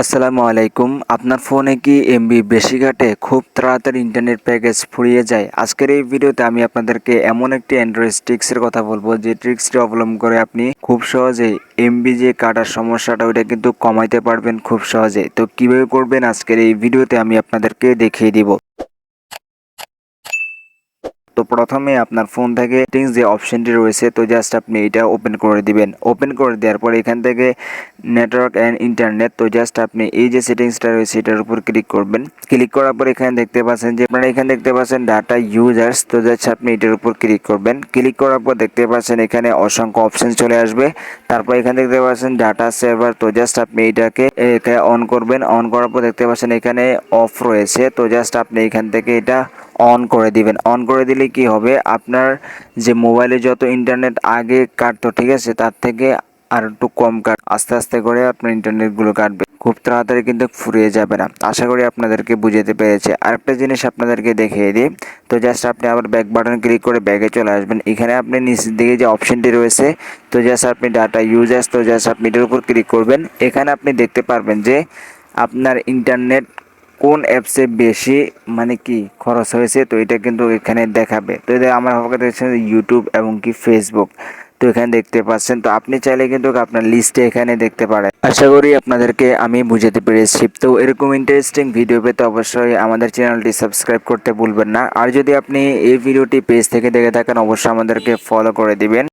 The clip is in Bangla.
আসসালামু আলাইকুম। আপনার ফোনে কি এমবি বেশি ঘাটে? খুব তাড়াতাড়ি ইন্টারনেট প্যাকেজ ফুরিয়ে যায়। আজকের এই ভিডিওতে আমি আপনাদেরকে এমন একটি অ্যান্ড্রয়েড ট্রিক্সের কথা বলব। যে ট্রিক্সটি অবলম্বন করে আপনি খুব সহজেই এমবি যে কাটার সমস্যাটা, ওইটা কিন্তু কমাইতে পারবেন খুব সহজে তো কীভাবে করবেন আজকের এই ভিডিওতে আমি আপনাদেরকে দেখিয়ে দিব। তো প্রথমে আপনার ফোন থেকে সেটিংস যে অপশনটি রয়েছে, তো জাস্ট আপনি এটা ওপেন করে দিবেন। ওপেন করে দেওয়ার পর এখান থেকে নেটওয়ার্ক অ্যান্ড ইন্টারনেট তো জাস্ট আপনি এই যে সেটিংসটা রয়েছে, এটার উপর ক্লিক করবেন। ক্লিক করার পর এখানে দেখতে পাচ্ছেন যে আপনারা এখানে দেখতে পাচ্ছেন ডাটা ইউজার্স তো জাস্ট আপনি এটার উপর ক্লিক করবেন। ক্লিক করার পর দেখতে পাচ্ছেন এখানে অসংখ্য অপশন চলে আসবে। তারপর এখানে দেখতে পাচ্ছেন ডাটা সার্ভার তো জাস্ট আপনি এটাকে অন করবেন। অন করার পর দেখতে পাচ্ছেন এখানে অফ রয়েছে, তো জাস্ট আপনি এখান থেকে এটা অন করে দিবেন। অন করে দিলে কি হবে? আপনার যে মোবাইলে যত ইন্টারনেট আগে কাটতো, ঠিক আছে? তার থেকে আর একটু কম কাট আস্তে আস্তে করে আপনার ইন্টারনেটগুলো কাটবে। খুব তাড়াতাড়ি কিন্তু ফুরিয়ে যাবে না। আশা করি আপনাদেরকে বুঝাতে পেরেছে। আরেকটা জিনিস আপনাদেরকে দেখিয়ে দিই। তো জাস্ট আপনি আবার ব্যাক বাটন ক্লিক করে ব্যাগে চলে আসবেন। এখানে আপনি নিচের দিকে যে অপশনটি রয়েছে, তো জাস্ট আপনি ডাটা ইউজার্স তো জাস্ট আপনি এটার উপর ক্লিক করবেন। এখানে আপনি দেখতে পারবেন যে আপনার ইন্টারনেট কোন অ্যাপসে বেশি মানে কি খরচ হয়েছে, তো এটা কিন্তু এখানে দেখাবে। তো এটা আমার দেখছেন ইউটিউব এবং কি ফেসবুক তো এখানে দেখতে পাচ্ছেন। তো আপনি চাইলে কিন্তু আপনার লিস্টে এখানে দেখতে পারেন। আশা করি আপনাদেরকে আমি বুঝাতে পেরেছি। তো এরকম ইন্টারেস্টিং ভিডিও পেতে অবশ্যই আমাদের চ্যানেলটি সাবস্ক্রাইব করতে ভুলবেন না। আর যদি আপনি এই ভিডিওটি পেজ থেকে দেখে থাকেন, অবশ্যই আমাদেরকে ফলো করে দিবেন।